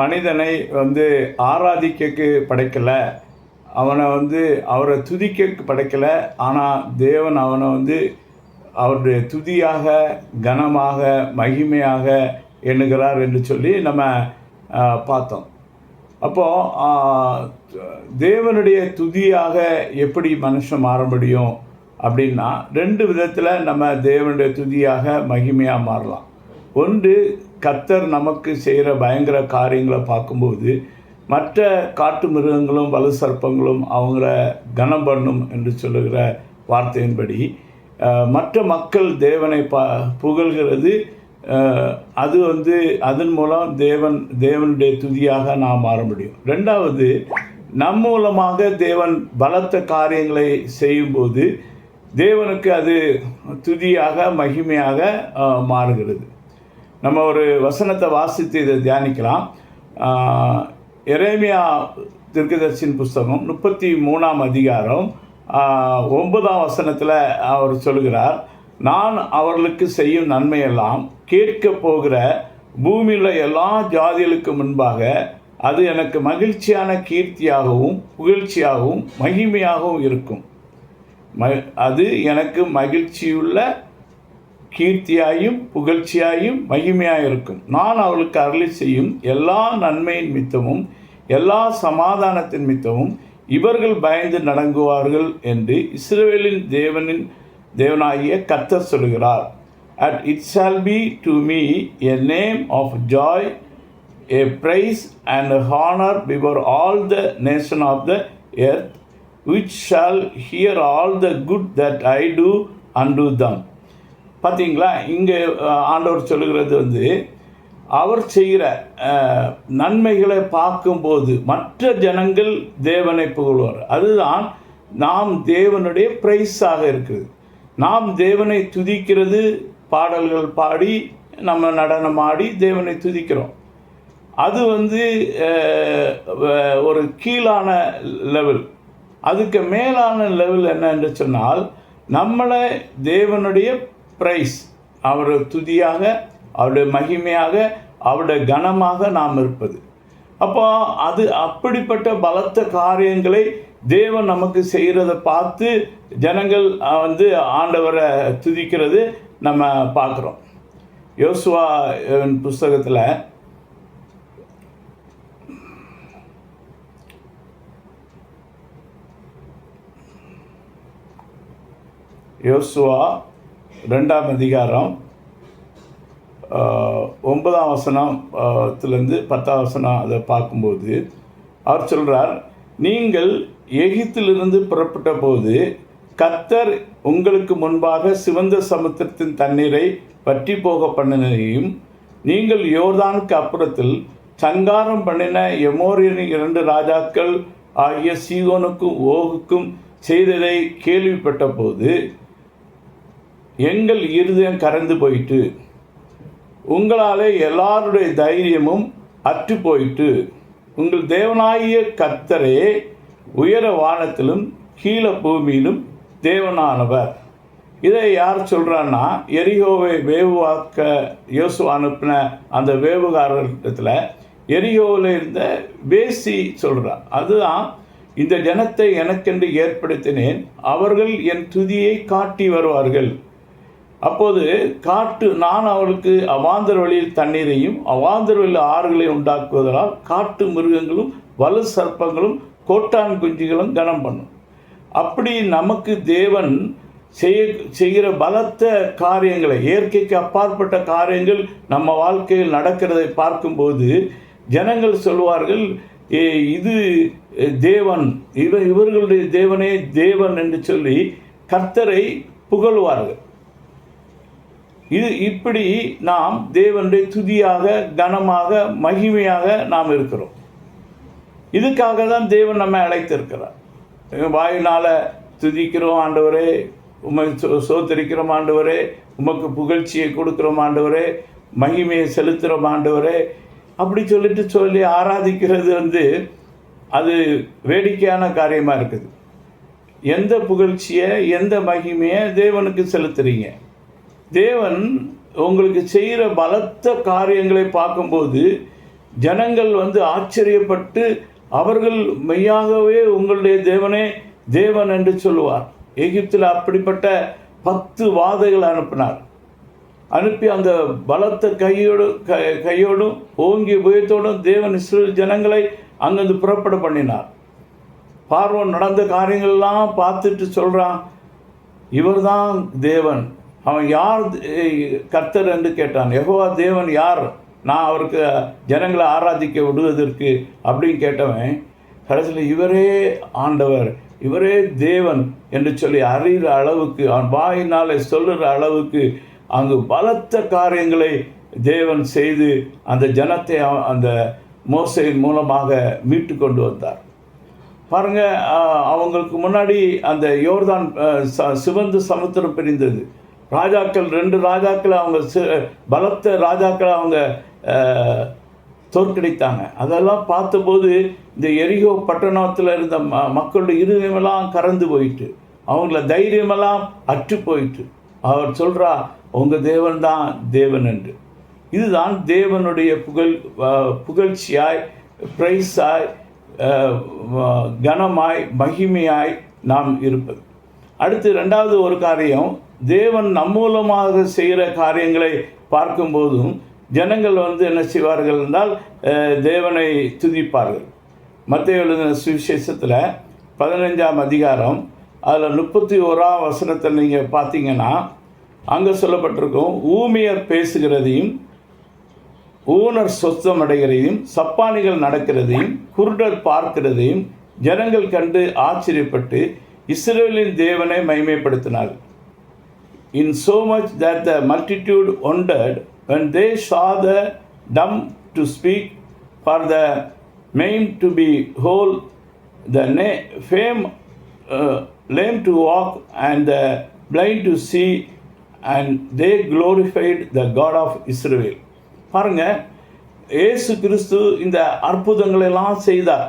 மனிதனை வந்து ஆராதிக்கக்கு படைக்கலை. அவனை வந்து அவரை துதிக்க படைக்கலை. ஆனால் தேவன் அவனை வந்து அவருடைய துதியாக கனமாக மகிமையாக எண்ணுகிறார் என்று சொல்லி நம்ம பார்த்தோம். அப்போது தேவனுடைய துதியாக எப்படி மனுஷன் மாற முடியும் அப்படின்னா ரெண்டு விதத்தில் நம்ம தேவனுடைய துதியாக மகிமையாக மாறலாம். ஒன்று கத்தர் நமக்கு செய்கிற பயங்கர காரியங்களை பார்க்கும்போது மற்ற காட்டு மிருகங்களும் வலு சர்ப்பங்களும் அவங்கள கனம் பண்ணும் என்று சொல்லுகிற வார்த்தையின்படி மற்ற மக்கள் தேவனை ப புகழ்கிறது. அது வந்து அதன் மூலம் தேவன் தேவனுடைய துதியாக நாம் மாற முடியும். ரெண்டாவது நம் மூலமாக தேவன் பலத்த காரியங்களை செய்யும்போது தேவனுக்கு அது துதியாக மகிமையாக மாறுகிறது. நம்ம ஒரு வசனத்தை வாசித்து இதை தியானிக்கலாம். எரேமியா திருக்கதர்சின் புஸ்தகம் முப்பத்தி மூணாம் அதிகாரம் ஒன்பதாம் வசனத்தில் அவர் சொல்கிறார் நான் அவர்களுக்கு செய்யும் நன்மையெல்லாம் கேட்க போகிற பூமியில் எல்லா ஜாதிகளுக்கு முன்பாக அது எனக்கு மகிழ்ச்சியான கீர்த்தியாகவும் புகழ்ச்சியாகவும் மகிமையாகவும் இருக்கும். ம அது எனக்கு மகிழ்ச்சியுள்ள கீர்த்தியாயும் புகழ்ச்சியாயும் மகிமையாயிருக்கும். நான் அவளுக்கு அருளி செய்யும் எல்லா நன்மையின் மித்தமும் எல்லா சமாதானத்தின் மித்தமும் இவர்கள் பயந்து நடங்குவார்கள் என்று இஸ்ரேலின் தேவனின் தேவனாகிய கத்தர் சொல்கிறார். And it shall be to me a name of joy a and honour before all the nations of the earth which shall hear all the good that I do unto them பார்த்தீங்களா இங்கே ஆண்டவர் சொல்லுகிறது வந்து அவர் செய்கிற நன்மைகளை பார்க்கும்போது மற்ற ஜனங்கள் தேவனை புகழ்வார். அதுதான் நாம் தேவனுடைய பிரைஸாக இருக்குது நாம் தேவனை துதிக்கிறது பாடல்கள் பாடி நம்ம நடனம் ஆடி தேவனை துதிக்கிறோம். அது வந்து ஒரு கீழான லெவல். அதுக்கு மேலான லெவல் என்ன என்று சொன்னால் நம்மளை தேவனுடைய பிரைஸ் அவருடைய துதியாக அவருடைய மகிமையாக அவருடைய கனமாக நாம் இருப்பது. அப்போ அது அப்படிப்பட்ட பலத்த காரியங்களை தேவன் நமக்கு செய்கிறத பார்த்து ஜனங்கள் வந்து ஆண்டவரை துதிக்கிறது நம்ம பார்க்குறோம். யோசுவா புஸ்தகத்தில் யோசுவா ரெண்டாம் அதிகாரம் ஒன்பதாம் வசனத்துலேருந்து பத்தாம் வசனம் அதை பார்க்கும்போது அவர் சொல்கிறார் நீங்கள் எகிப்திலிருந்து புறப்பட்ட போது கத்தர் உங்களுக்கு முன்பாக சிவந்த சமுத்திரத்தின் தண்ணீரை வற்றி போக பண்ணினையும் நீங்கள் யோர்தானுக்கு அப்புறத்தில் சங்காரம் பண்ணின எமோரியன் இரண்டு ராஜாக்கள் ஆகிய சீகோனுக்கும் ஓகுக்கும் செய்ததை கேள்விப்பட்ட போது எங்கள் இருதயம் கரைந்து போயிட்டு உங்களாலே எல்லாருடைய தைரியமும் அற்று போயிட்டு உங்கள் தேவனாகிய கத்தரே உயர வானத்திலும் கீழ பூமியிலும் தேவனானவர். இதை யார் சொல்கிறான்னா எரியோவை வேவுவாக்க யோசு அனுப்பின அந்த வேவுகாரத்தில் எரியோவில் இருந்த வேசி சொல்கிறார் அதுதான் இந்த ஜனத்தை எனக்கென்று ஏற்படுத்தினேன். அவர்கள் என் துதியை காட்டி வருவார்கள். அப்போது காட்டு நான் அவளுக்கு அவாந்தர் வழியில் தண்ணீரையும் அவாந்தர் வழியில் ஆறுகளை உண்டாக்குவதால் காட்டு மிருகங்களும் வலு சர்ப்பங்களும் கோட்டான் குஞ்சுகளும் கனம் பண்ணும். அப்படி நமக்கு தேவன் செய்ய செய்கிற பலத்த காரியங்களை இயற்கைக்கு அப்பாற்பட்ட காரியங்கள் நம்ம வாழ்க்கையில் நடக்கிறதை பார்க்கும்போது ஜனங்கள் சொல்வார்கள் "ஏ, இது தேவன் இவ இவர்களுடைய தேவனே தேவன் என்று சொல்லி கர்த்தரை புகழ்வார்கள். இது இப்படி நாம் தேவனுடைய துதியாக கனமாக மகிமையாக நாம் இருக்கிறோம். இதுக்காக தான் தேவன் நம்ம அழைத்திருக்கிறார். வாயினால் துதிக்கிறோம் ஆண்டவரே உமை சோ- சோத்தரிக்கிறோம் ஆண்டவரே உமக்கு புகழ்ச்சியை கொடுக்குறோம் ஆண்டவரே மகிமையை செலுத்துகிறோம் ஆண்டவரே அப்படி சொல்லிட்டு சொல்லி ஆராதிக்கிறது வந்து அது வேடிக்கையான காரியமாக இருக்குது. எந்த புகழ்ச்சியை எந்த மகிமையை தேவனுக்கு செலுத்துறீங்க? தேவன் உங்களுக்கு செய்கிற பலத்த காரியங்களை பார்க்கும்போது ஜனங்கள் வந்து ஆச்சரியப்பட்டு அவர்கள் மெய்யாகவே உங்களுடைய தேவனே தேவன் என்று சொல்லுவார். எகிப்தில் அப்படிப்பட்ட பத்து வாதைகள் அனுப்பினார். அனுப்பி அந்த பலத்த கையோடு க கையோடும் ஓங்கிய புயத்தோடும் தேவன் இஸ்ரேல் ஜனங்களை அங்கிருந்து புறப்பட பண்ணினார். பார்வன் நடந்த காரியங்கள்லாம் பார்த்துட்டு சொல்கிறான் இவர்தான் தேவன். அவன் யார் கர்த்தர் என்று கேட்டான். யகோவா தேவன் யார்? நான் அவருக்கு ஜனங்களை ஆராதிக்க விடுவதற்கு அப்படின்னு கேட்டவன் கடைசியில் இவரே ஆண்டவர் இவரே தேவன் என்று சொல்லி அறிகிற அளவுக்கு அவன் வாயினாலே சொல்லுகிற அளவுக்கு அங்கு பலத்த காரியங்களை தேவன் செய்து அந்த ஜனத்தை அந்த மோசையின் மூலமாக மீட்டு கொண்டு வந்தார். பாருங்கள் அவங்களுக்கு முன்னாடி அந்த யோர்தான் ச- சிவந்து சமுத்திரம் பிரிந்தது. ராஜாக்கள் ரெண்டு ராஜாக்களை அவங்க பலத்த ராஜாக்களை அவங்க தோற்கடித்தாங்க. அதெல்லாம் பார்த்தபோது இந்த எரிகோ பட்டணத்தில் இருந்த ம மக்களுடைய இருதயமெல்லாம் கறந்து போயிட்டு அவங்கள தைரியமெல்லாம் அற்று போயிட்டு அவர் சொல்கிறா உங்கள் தேவன் தான் தேவன் என்று. இதுதான் தேவனுடைய புகழ் புகழ்ச்சியாய் பிரைஸாய் கனமாய் மகிமையாய் நாம் இருப்பது. அடுத்து ரெண்டாவது ஒரு காரியம் தேவன் நம் மூலமாக செய்கிற காரியங்களை பார்க்கும்போதும் ஜனங்கள் வந்து என்ன செய்வார்கள் என்றால் தேவனை துதிப்பார்கள். மத்திய எழுதின சுவிசேஷத்தில் பதினஞ்சாம் அதிகாரம் அதில் முப்பத்தி ஓராம் வசனத்தை நீங்கள் பார்த்தீங்கன்னா அங்கே சொல்லப்பட்டிருக்கும் ஊமையர் பேசுகிறதையும் ஊனர் சொத்தம் அடைகிறதையும் சப்பானிகள் நடக்கிறதையும் குருடர் பார்க்கிறதையும் ஜனங்கள் கண்டு ஆச்சரியப்பட்டு இஸ்ரேலின் தேவனை மைமைப்படுத்தினார் in so much that the multitude wondered when they saw the dumb to speak for the maimed to be whole the nay fame lame to walk and the blind to see and they glorified the God of Israel பாருங்கள் ஏசு கிறிஸ்து இந்த அற்புதங்களெல்லாம் செய்தார்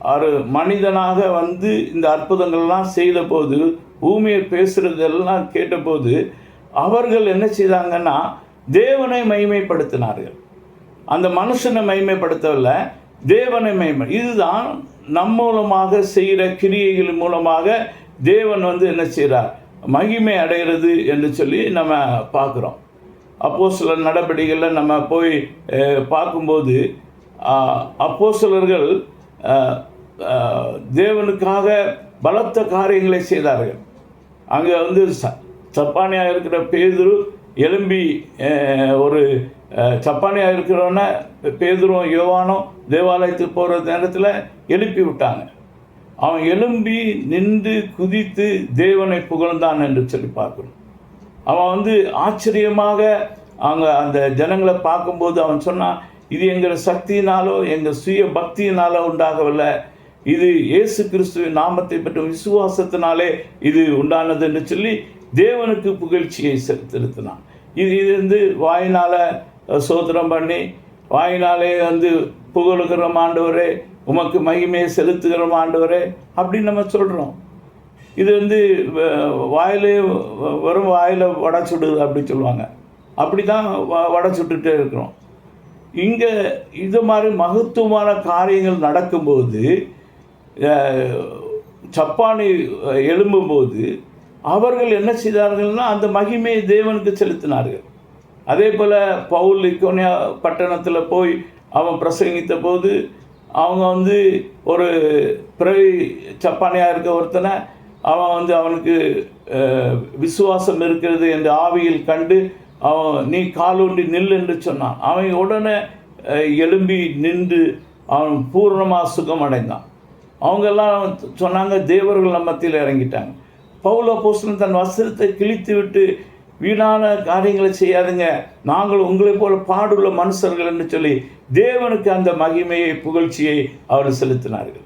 அவர் மனிதனாக வந்து இந்த அற்புதங்கள்லாம் செய்த போது பூமியை பேசுகிறதெல்லாம் கேட்டபோது அவர்கள் என்ன செய்தாங்கன்னா தேவனை மைமைப்படுத்தினார்கள் அந்த மனுஷனை மைமைப்படுத்தவில்லை தேவனை மைமை இதுதான் நம் மூலமாக செய்கிற கிரியைகள் மூலமாக தேவன் வந்து என்ன செய்கிறார் மகிமை அடைகிறது என்று சொல்லி நம்ம பார்க்குறோம். அப்போ சில நடவடிக்கைகளில் நம்ம போய் பார்க்கும்போது அப்போ சிலர்கள் தேவனுக்காக பலத்த காரியங்களை செய்தார்கள். அங்கே வந்து ச சப்பானியாக இருக்கிற பேதுரு எலும்பி ஒரு சப்பானியாக இருக்கிறவன பேதுரும் யோவானும் தேவாலயத்துக்கு போகிற நேரத்தில் எழுப்பி விட்டாங்க. அவன் எழும்பி நின்று குதித்து தேவனை புகழ்ந்தான் என்று சொல்லி பார்க்கணும். அவன் வந்து ஆச்சரியமாக அவங்க அந்த ஜனங்களை பார்க்கும்போது அவன் சொன்னான் இது எங்கள் சக்தியினாலோ எங்கள் சுய பக்தியினாலோ உண்டாகவில்லை. இது இயேசு கிறிஸ்துவின் நாமத்தை பெற்ற விசுவாசத்தினாலே இது உண்டானது என்று சொல்லி தேவனுக்கு புகழ்ச்சியை செ- செலுத்தினான். இது இது வந்து வாயினால் சோதனம் பண்ணி வாயினாலே வந்து புகழுகிற ஆண்டவரே உமக்கு மகிமையை செலுத்துகிற ஆண்டவரே அப்படின்னு நம்ம சொல்கிறோம் இது வந்து வ- வாயிலே வரும் வெறும் வாயில் வடை சுடுது அப்படி சொல்லுவாங்க. அப்படி தான் வ- வடை சுட்டுட்டே இருக்கிறோம். இங்கே இது மாதிரி மகத்துவமான காரியங்கள் நடக்கும்போது சப்பானை சப்பானி எழும்பும்போது அவர்கள் என்ன செய்தார்கள்னா அந்த மகிமையை தேவனுக்கு செலுத்தினார்கள். அதே போல் பவுல் இக்கோனியா பட்டணத்தில் போய் அவன் பிரசங்கித்த போது அவங்க வந்து ஒரு பிறவி சப்பானியாக இருக்க ஒருத்தனை அவன் வந்து அவனுக்கு விசுவாசம் இருக்கிறது என்று ஆவியில் கண்டு நீ காலூண்டி நில் என்று சொன்னான். அவன் உடனே எழும்பி நின்று அவன் பூர்ணமாக சுகம் அடைந்தான் அவங்கெல்லாம் சொன்னாங்க தேவர்கள் மத்தியில் இறங்கிட்டாங்க. பௌல போஸ்டன் தன் வஸ்திரத்தை கிழித்து விட்டு வீணான காரியங்களை செய்யாதுங்க. நாங்கள் உங்களைப் போல பாடுள்ள மனுஷர்கள் என்று சொல்லி தேவனுக்கு அந்த மகிமையை புகழ்ச்சியை அவர் செலுத்தினார்கள்.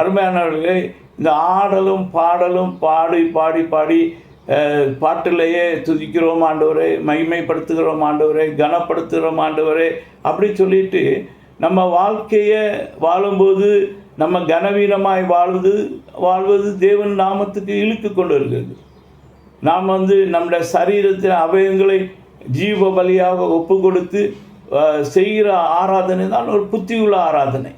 அருமையானவர்களே இந்த ஆடலும் பாடலும் பாடி பாடி பாடி பாட்டிலேயே துதிக்கிறோம் ஆண்டவரே மகிமைப்படுத்துகிறோம் ஆண்டவரே கனப்படுத்துகிறோம் ஆண்டவரே அப்படி சொல்லிட்டு நம்ம வாழ்க்கையை வாழும்போது நம்ம கனவீனமாய் வாழ்வது வாழ்வது தேவன் நாமத்துக்கு இழுத்து கொண்டு வருகிறது. நாம் வந்து நம்முடைய சரீரத்தின் அவயங்களை ஜீவ பலியாக ஒப்பு கொடுத்து செய்கிற ஆராதனை தான் ஒரு புத்தியுள்ள ஆராதனை.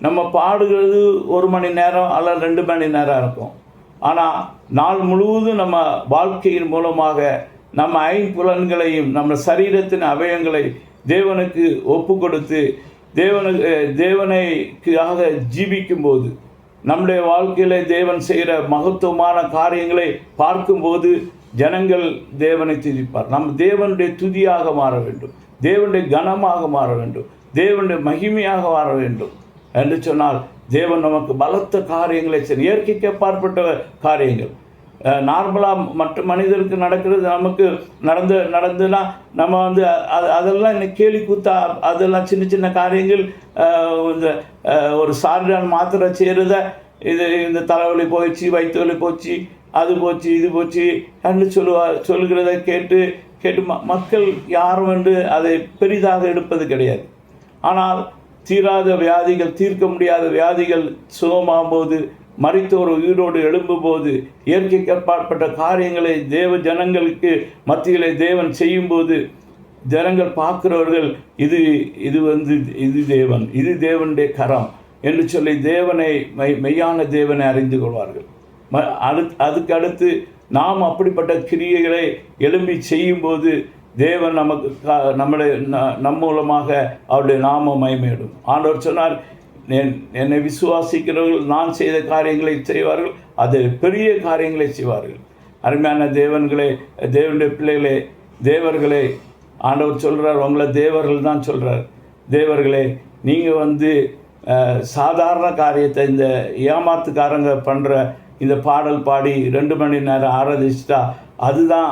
நம்ம பாடுகிறது ஒரு மணி நேரம் அல்ல ரெண்டு மணி நேரம் இருக்கும். ஆனால் நாள் முழுவதும் நம்ம வாழ்க்கையின் மூலமாக நம்ம ஐம்புலன்களையும் நம்ம சரீரத்தின் அவயங்களை தேவனுக்கு ஒப்பு கொடுத்து தேவனுக்கு தேவனைக்காக ஜீவிக்கும்போது நம்முடைய வாழ்க்கையில் தேவன் செய்கிற மகத்துவமான காரியங்களை பார்க்கும்போது ஜனங்கள் தேவனை துதிப்பார். நம் தேவனுடைய துதியாக மாற வேண்டும். தேவனுடைய கனமாக மாற வேண்டும். தேவனுடைய மகிமையாக மாற வேண்டும். என்று சொன்னால் தேவன் நமக்கு பலத்த காரியங்களை செய்ய இயற்கைக்கு அப்பாற்பட்ட காரியங்கள். நார்மலாக மற்ற மனிதருக்கு நடக்கிறது நமக்கு நடந்து நடந்துன்னா நம்ம வந்து அது அதெல்லாம் இன்னும் கேலி கூத்தா அதெல்லாம் சின்ன சின்ன காரியங்கள் இந்த ஒரு சாரிடான் மாத்திரை செய்கிறத இது இந்த தலைவலி போயிடுச்சு வயிற்று வலி போச்சு அது போச்சு இது போச்சு என்று சொல்லுவா சொல்கிறத கேட்டு கேட்டு மக்கள் யாரும் வந்து அதை பெரிதாக எடுப்பது கிடையாது. ஆனால் தீராத வியாதிகள் தீர்க்க முடியாத வியாதிகள் சுகமாகும்போது மறைத்தோர் உயிரோடு எழும்பும்போது இயற்கைக்கு அப்பாற்பட்ட காரியங்களை தேவ ஜனங்களுக்கு மத்தியிலே தேவன் செய்யும்போது ஜனங்கள் பார்க்கிறவர்கள் இது இது வந்து இது தேவன் இது தேவனுடைய கரம் என்று சொல்லி தேவனை மெய் மெய்யான தேவனை அறிந்து கொள்வார்கள். ம அடு அதுக்கு அடுத்து நாம் அப்படிப்பட்ட கிரியைகளை எழும்பி செய்யும்போது தேவன் நமக்கு கா- நம்மளை ந- நம் மூலமாக அவருடைய நாம மயமேடும். ஆண்டவர் சொன்னார் என்- என்னை விசுவாசிக்கிறவர்கள் நான் செய்த காரியங்களை செய்வார்கள் அது பெரிய காரியங்களை செய்வார்கள். அருமையான தேவன்களே தேவனுடைய பிள்ளைகளே தேவர்களே ஆண்டவர் சொல்கிறார் உங்களை தேவர்கள் தான் சொல்கிறார் தேவர்களே நீங்கள் வந்து சாதாரண காரியத்தை இந்த ஏமாத்துக்காரங்க பண்ணுற இந்த பாடல் பாடி ரெண்டு மணி நேரம் ஆராதிச்சிட்டா அதுதான்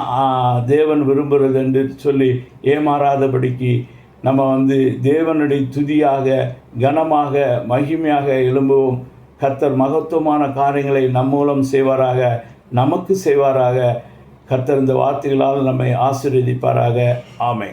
தேவன் விரும்புகிறது என்று சொல்லி ஏமாறாதபடிக்கு நம்ம வந்து தேவனுடைய துதியாக கனமாக மகிமையாக எழும்புவோம். கர்த்தர் மகத்துவமான காரியங்களை நம் மூலம் செய்வாராக நமக்கு செய்வாராக. கர்த்தர் இந்த வார்த்தைகளால் நம்மை ஆசீர்வதிப்பாராக. ஆமை